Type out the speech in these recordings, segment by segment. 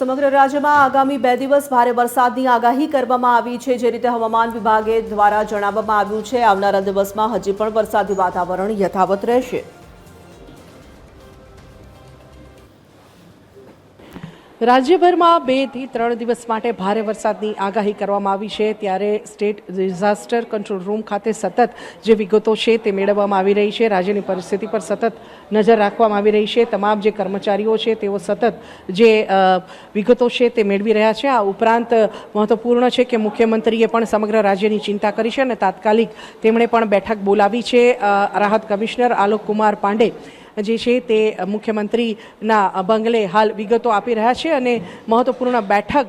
સમગ્ર રાજ્યમાં આગામી બે દિવસ ભારે વરસાદની આગાહી કરવામાં આવી છે, જે રીતે હવામાન વિભાગે દ્વારા જણાવવામાં આવ્યું છે, આવનારા દિવસમાં હજી પણ વરસાદી વાતાવરણ યથાવત રહેશે. રાજ્યભરમાં બેથી ત્રણ દિવસ માટે ભારે વરસાદની આગાહી કરવામાં આવી છે. ત્યારે સ્ટેટ ડિઝાસ્ટર કંટ્રોલ રૂમ ખાતે સતત જે વિગતો છે તે મેળવવામાં આવી રહી છે. રાજ્યની પરિસ્થિતિ પર સતત નજર રાખવામાં આવી રહી છે. તમામ જે કર્મચારીઓ છે તેઓ સતત જે વિગતો છે તે મેળવી રહ્યા છે. આ ઉપરાંત મહત્વપૂર્ણ છે કે મુખ્યમંત્રીએ પણ સમગ્ર રાજ્યની ચિંતા કરી છે અને તાત્કાલિક તેમણે પણ બેઠક બોલાવી છે. રાહત કમિશનર આલોક કુમાર પાંડે જે છે તે મુખ્યમંત્રીના બંગલે હાલ વિગતો આપી રહ્યા છે અને મહત્વપૂર્ણ બેઠક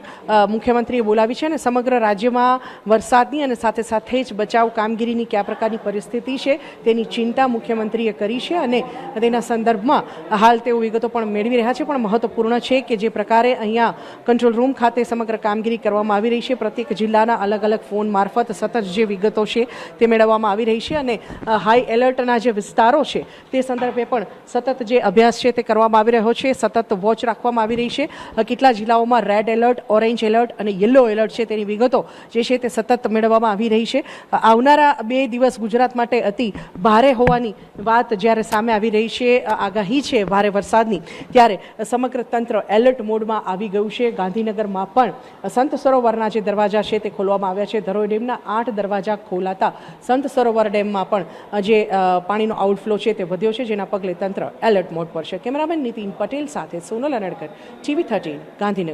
મુખ્યમંત્રીએ બોલાવી છે અને સમગ્ર રાજ્યમાં વરસાદની અને સાથે સાથે જ બચાવ કામગીરીની કયા પ્રકારની પરિસ્થિતિ છે તેની ચિંતા મુખ્યમંત્રીએ કરી છે અને તેના સંદર્ભમાં હાલ તેઓ વિગતો પણ મેળવી રહ્યા છે. પણ મહત્વપૂર્ણ છે કે જે પ્રકારે અહીંયા કંટ્રોલ રૂમ ખાતે સમગ્ર કામગીરી કરવામાં આવી રહી છે. પ્રત્યેક જિલ્લાના અલગ અલગ ફોન મારફત સતત જે વિગતો છે તે મેળવવામાં આવી રહી છે અને હાઈ એલર્ટના જે વિસ્તારો છે તે સંદર્ભે પણ સતત જે અભ્યાસ છે તે કરવામાં આવી રહ્યો છે, સતત વોચ રાખવામાં આવી રહી છે. કેટલા જિલ્લાઓમાં રેડ એલર્ટ ઓરેન્જ એલર્ટ અને યલો એલર્ટ છે તેની વિગતો જે છે તે સતત મેળવવામાં આવી રહી છે. આવનારા બે દિવસ ગુજરાત માટે અતિ ભારે હોવાની વાત જ્યારે સામે આવી રહી છે આગાહી છે ભારે વરસાદની, ત્યારે સમગ્ર તંત્ર એલર્ટ મોડમાં આવી ગયું છે. ગાંધીનગરમાં પણ સંત સરોવરના જે દરવાજા છે તે ખોલવામાં આવ્યા છે. ધરોઈ ડેમના આઠ દરવાજા ખોલાતા સંત સરોવર ડેમમાં પણ જે પાણીનો આઉટફ્લો છે તે વધ્યો છે, જેના પગલે તંત્ર એલર્ટ મોડ પર છે. કેમેરામેન નીતિન પટેલ સાથે સોનલ અનડકર ટીવી થર્ટીન ગાંધીનગર.